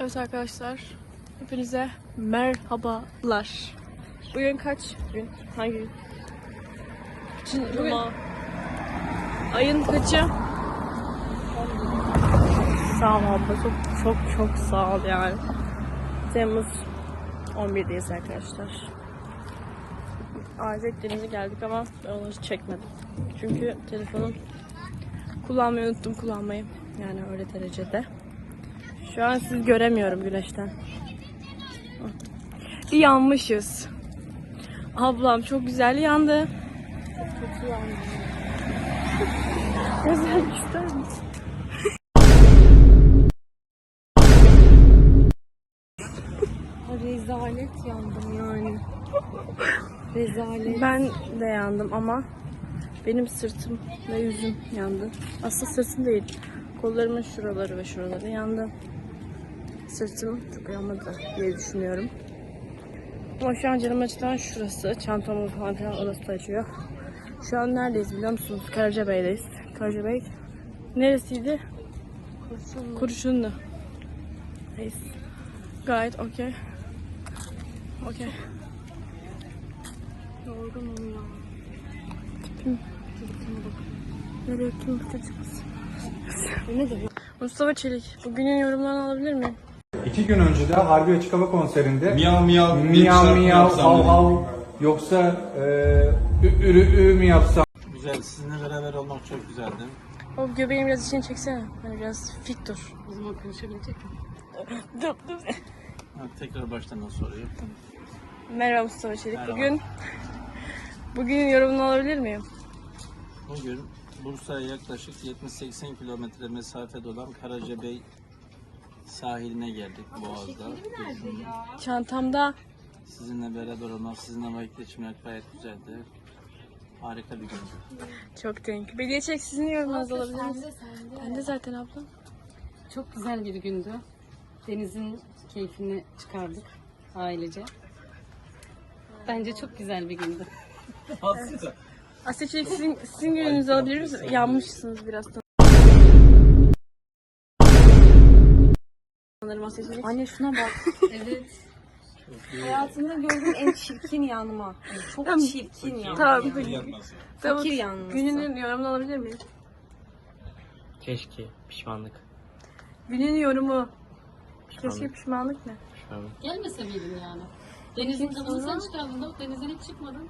Evet arkadaşlar, hepinize merhabalar. Bugün kaç gün? Hangi gün? Bugün... Ayın kaçı? Sağ ol abla, çok çok çok sağ ol yani. Temmuz 11'deyiz arkadaşlar. Ayrıca denize geldik ama ben onu hiç çekmedim. Çünkü telefonum kullanmayı unuttum kullanmayı. Yani öyle derecede. Şu an siz göremiyorum güneşten. Bir yanmışız. Ablam çok güzel yandı. Çok kötü yandı. Güzel ister misin? Rezalet yandım yani. Rezalet. Ben de yandım ama benim sırtım ve yüzüm yandı. Aslında sırtım değil. Kollarımın şuraları ve şuraları yandı. Sırtım çok yanmadı diye düşünüyorum. Ama şu an canım acıdan şurası. Çantamı falan filan orası da acıyor. Şu an neredeyiz biliyor musunuz? Karacabey'deyiz. Karacabey neresiydi? Kurşun. Kurşunlu. Neyse. Gayet okey. Okey. Yorgunum ya. Nereye kim? Ne demek? Mustafa Çelik, bugünün yorumlarını alabilir miyim? İki gün önce de Harbi Açık Hava konserinde Miyav miyav diye bir miyav şarkı miyav yapsam hav dedim. hav yoksa e, ü, ürü ü mü yapsam Güzel, sizinle beraber olmak çok güzeldi. O göbeğimi biraz içine çeksene. Hani biraz fit dur. O zaman konuşabilecek miyim? Dur, dur. Ha, tekrar baştan nasıl soruyor? Merhaba Mustafa Çelik. Merhaba. Bugün bugünün yorumunu alabilir miyim? Bugün Bursa'ya yaklaşık 70-80 kilometre mesafede olan Karacabey sahiline geldik Boğaz'da. Çantamda Sizinle beraber olmak, sizinle vakit geçirmek gayet güzeldi. Harika bir gündü. çok denk. Bediye Çelik sizin miyim? Sende sende. Ben de zaten ablam. Çok güzel bir gündü. Denizin keyfini çıkardık ailece. Bence çok güzel bir gündü. Asya Çelik sizin, sizin gününüzü alabilir misiniz? Yanmışsınız biraz. Sanırım Çelik. Anne şuna bak. evet. Hayatımda gördüğüm en çirkin yanma. Yani çok Tamam. çirkin yanma. Tamam. yani. Fakir yanması. Gününün yorumunu alabilir miyim? Keşke pişmanlık. Günün yorumu. Pişmanlık. Keşke pişmanlık ne? Pişmanlık. Gelmese miydin yani? Denizin tadını sen çıkardın da denizden hiç çıkmadın.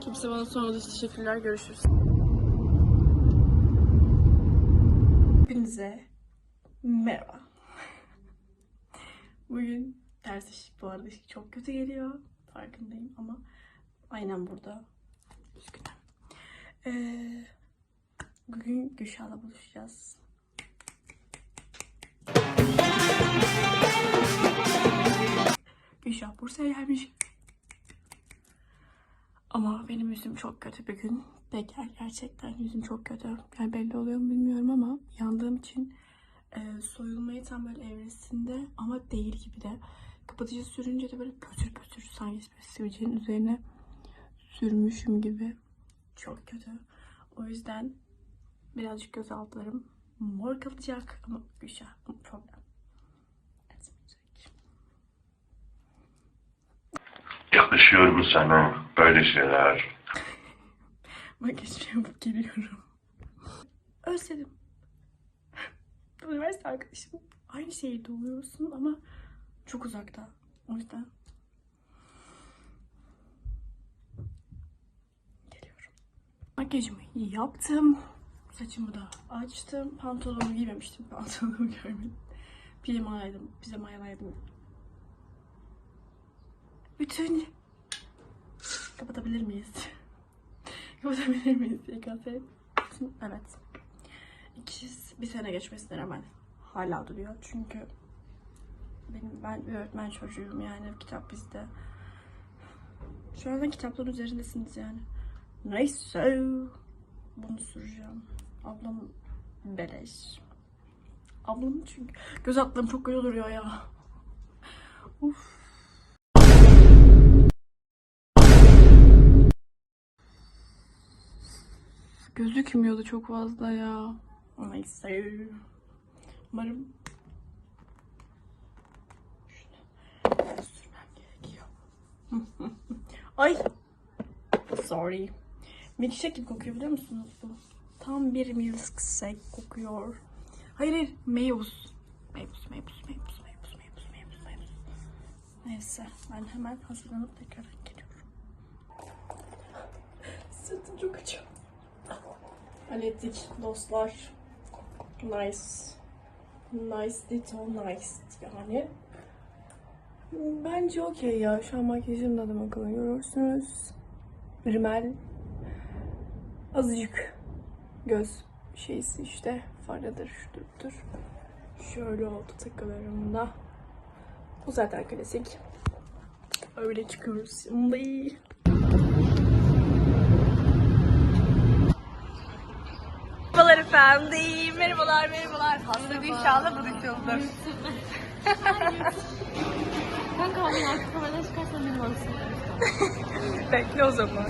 Kimse bana sormadı. Teşekkürler. Görüşürüz. Hepinize merhaba. Bugün ders işi bu arada çok kötü geliyor. Farkındayım ama aynen burada. Üzgünüm. Ee, bugün Gülşah'la buluşacağız. Gülşah Bursa'ya gelmiş. Ama benim yüzüm çok kötü bir gün. Ve ger- gerçekten yüzüm çok kötü. Yani belli oluyor mu bilmiyorum ama yandığım için e, soyulmayı tam böyle evresinde ama değil gibi de. Kapatıcı sürünce de böyle pötür pötür sanki böyle sivilcenin üzerine sürmüşüm gibi. Çok kötü. O yüzden birazcık göz altlarım mor kalacak ama Gülşah problem. Yakışıyor mu sana böyle şeyler? Makyaj yapıp geliyorum. Özledim. Üniversite arkadaşım. Aynı şehirde oluyorsun ama çok uzakta. O yüzden geliyorum. Makyajımı yaptım. Saçımı da açtım. Pantolonumu giymemiştim. Pantolonumu görmedim. Pijamaydım. Pijamaylaydım. Bütün kapatabilir miyiz? Kapatabilir miyiz YKS? Evet. İki, bir sene geçmesine rağmen hala duruyor. Çünkü benim ben bir öğretmen çocuğuyum yani kitap bizde. Şu anda kitapların üzerindesiniz yani. Neyse. Bunu süreceğim. Ablam beleş. Ablamın çünkü göz altlarım çok kötü duruyor ya. Uf. Gözükmüyordu çok fazla ya. Neyse. Umarım şunu sürmem gerekiyor. Ay. Sorry. Milkshake gibi kokuyor biliyor musunuz bu? Tam bir milkshake kokuyor. Hayır hayır. Meybus. Meybus, meybus, meybus, meybus, meybus, meybus, meybus. Neyse. Ben hemen hazırlanıp tekrar geliyorum. Sırtım çok acıyor. Hallettik dostlar. Nice. Nice little nice yani. Bence okey ya. Şu an makyajım da bakalım görürsünüz. Rimel. Azıcık göz şeysi işte. Faradır, şudur budur. Şöyle oldu takılarımda. Bu zaten klasik. Öyle çıkıyoruz şimdi. Merhabalar efendim. Merhabalar, merhabalar. Hasta inşallah buluşuyordur. Kanka abi artık kameradan çıkarsan benim olsun. Bekle o zaman.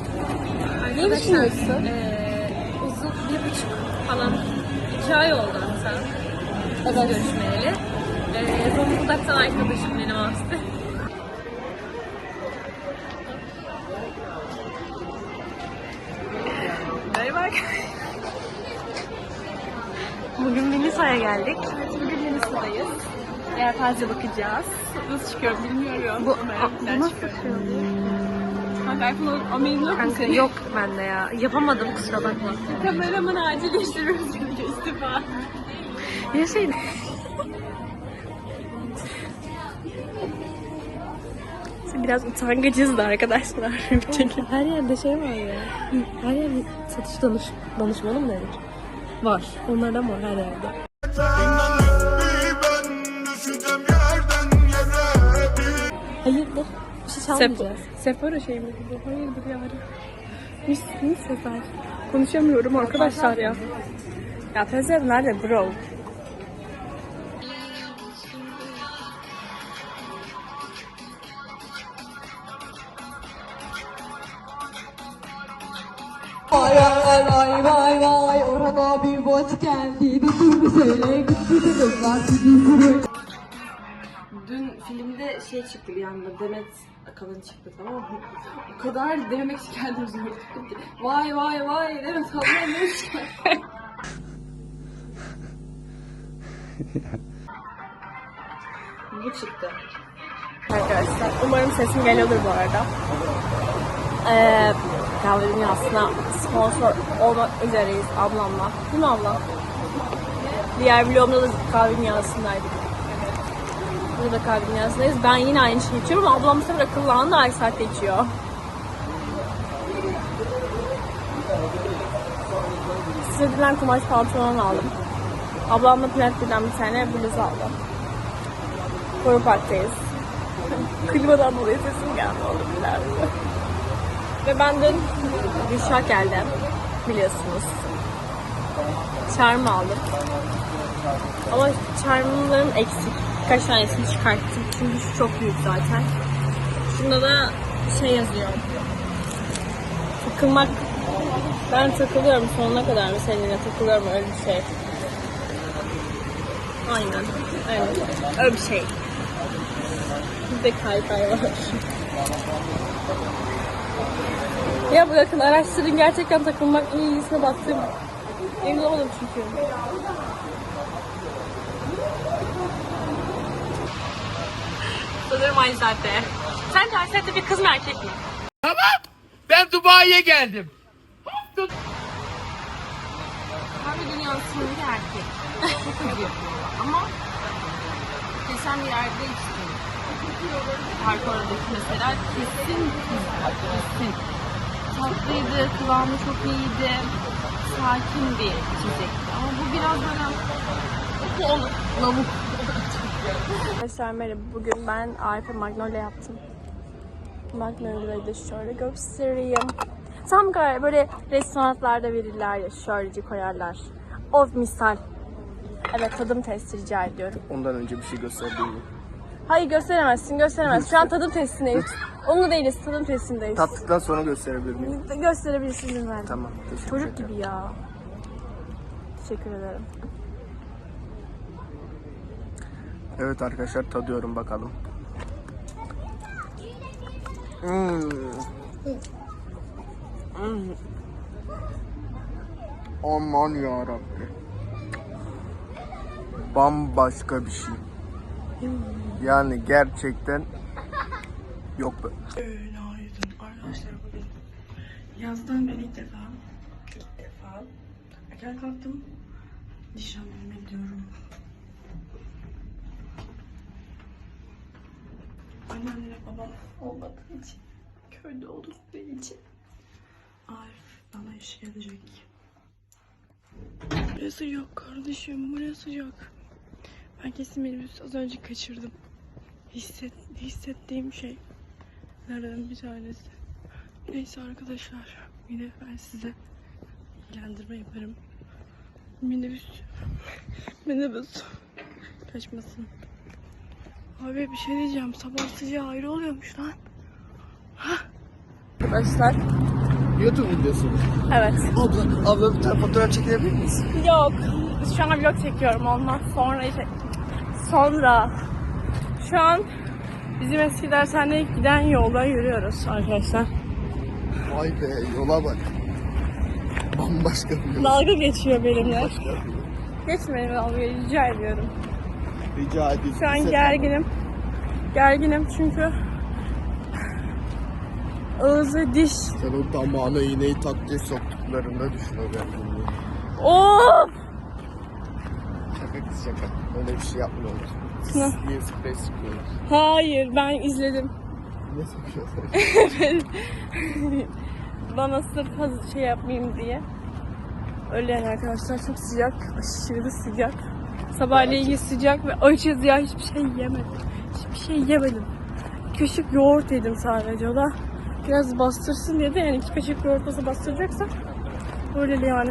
Ne düşünüyorsun? Ee, uzun bir buçuk falan iki ay oldu hatta. Evet. Görüşmeyeli. Ee, Zonguldak'tan arkadaşım benim aslında. Melisa'ya geldik. Bugün Melisa'dayız. Eğer fazla bakacağız. Nasıl çıkıyor bilmiyorum. Bu, bu nasıl çıkıyor? Kanka iPhone Amel'in yok Kanka yok bende ya. Yapamadım kusura bakma. Kameraman acil değiştiriyoruz çünkü istifa. Ya şey Biraz utangacız da arkadaşlar. Her yerde şey var ya. Her yerde satış danış, danışmanı mı denir? Var. Onlardan var her yerde. Hayırdır? Bir şey çalmayacağız. Sephora şey mi? Hayırdır yani. Mis, mis Sefer. Konuşamıyorum arkadaşlar ya. Ya Fezer nerede bro? Orhan abi boş geldi Dur bir söyle gitti de kızlar Dün filmde şey çıktı bir anda Demet Akalın çıktı tamam mı? O kadar denemek için kendimi zor tuttum ki. Vay vay vay Demet abla ne. Bu çıktı. Arkadaşlar umarım sesim geliyordur bu arada. Ee, kahve dünyasına sponsor olmak üzereyiz ablamla. Değil mi abla? Diğer vlogumda da kahve dünyasındaydık. Burada kahve dünyasındayız. Ben yine aynı şeyi içiyorum ablam bu sefer akıllandı her saatte içiyor. Sırtıdan kumaş pantolon aldım. Ablamla Planet'ten bir tane bluz aldım. Koru Park'tayız. Klimadan dolayı sesim geldi olabilir. Ve ben dün Gülşah geldim. Biliyorsunuz. Charm aldım. Ama charmlarım eksik. Birkaç tanesini çıkarttım. Çünkü şu çok büyük zaten. Şunda da şey yazıyor. Takılmak ben takılıyorum sonuna kadar mı seninle takılıyorum öyle bir şey. Aynen. Evet. Öyle bir şey. Bizde kaykay var. Ya bırakın araştırın gerçekten takılmak en iyisine baktım. Emin olamadım çünkü. Sanırım aynı saatte. Aynı saatte bir kız mı erkek mi? Ben Dubai'ye geldim. Kahve dünyasında bir erkek. Çok yapıyorlar ama geçen bir yerde içtim. Park oradaki mesela kesin kızlar, kesin. Tatlıydı, kıvamı çok iyiydi. Sakin bir içecekti. Ama bu biraz böyle bu olur. Lavuk. Arkadaşlar merhaba. Bugün ben Arif'e Magnolia yaptım. Magnolia'yı da şöyle göstereyim. Tam böyle restoranlarda verirler ya şöylece koyarlar. Of misal. Evet tadım testi rica ediyorum. Ondan önce bir şey gösterdiğim? Hayır gösteremezsin gösteremezsin. Şu an tadım testindeyiz. Onunla değiliz tadım testindeyiz. Tattıktan sonra gösterebilir miyim? Gösterebilirsiniz lütfen. Tamam, teşekkür Çocuk ederim. gibi ya. Teşekkür ederim. Evet arkadaşlar tadıyorum bakalım. Hmm. Aman yarabbi. Bambaşka bir şey. Yani gerçekten yok be. Günaydın arkadaşlar bugün. Yazdan ben ilk defa, ilk defa erken kalktım. Nişanlıma gidiyorum. Annemle babam olmadığı için, köyde oldukları için Arif bana işe gelecek. Burası yok kardeşim, burası yok. Ben kesin minibüs az önce kaçırdım. Hisset, hissettiğim şey. Nereden bir tanesi. Neyse arkadaşlar. Yine ben size ilgilendirme yaparım. Minibüs. Minibüs. Kaçmasın. Abi bir şey diyeceğim. Sabah sıcağı ayrı oluyormuş lan. Arkadaşlar. YouTube videosu. Evet. Abla, abla bir tane fotoğraf çekebilir misin? Yok. Şu an vlog çekiyorum ondan sonra işte sonra şu an bizim eski dershaneye giden yolda yürüyoruz arkadaşlar. Vay be yola bak. Bambaşka bir yol. Dalga geçiyor benimle. Bambaşka bir yol. Geçmeyin dalgayı rica ediyorum. Rica ediyorum. Şu an gerginim. Gerginim çünkü ağzı diş. Sen o damağına iğneyi tak diye soktuklarında düşün o gerginliği. Of! Şaka kız şaka. Öyle bir şey yapmıyorlar. Ne? Niye sprey sıkıyorlar? Hayır ben izledim. Ne sıkıyorlar? Bana sırf hazır şey yapmayayım diye. Öyle yani arkadaşlar çok sıcak. Aşırı sıcak. Sabahleyin sıcak ve açız ya hiçbir şey yemedim. Hiçbir şey yemedim. Kaşık yoğurt yedim sadece o da. Biraz bastırsın diye de yani iki kaşık yoğurt nasıl bastıracaksa öyle yani.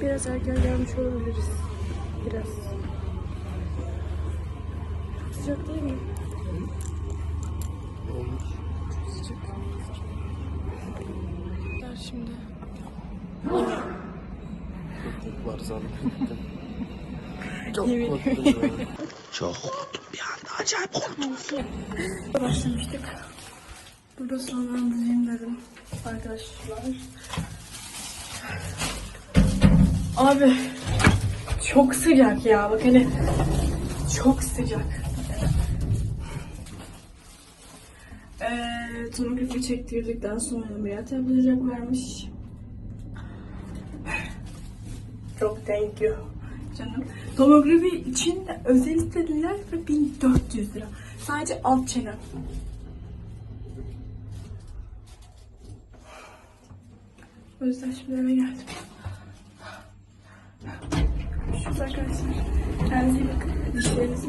Biraz erken gelmiş olabiliriz. Biraz. Çok sıcak değil mi? Olmuş. Çok sıcak. Der şimdi. Köpük var zannettim. Çok korktum ya. Başlamıştık. Burada sonlandırayım dedim. Arkadaşlar. Abi çok sıcak ya bak hani çok sıcak. Ee, tomografi çektirdikten sonra ameliyat yapılacaklarmış. Çok thank you canım. Tomografi için özel istediler ve 1400 lira. Sadece alt çenem. O yüzden şimdi eve geldim. Arkadaşlar. Kendinize iyi bakın. Dişlerinizi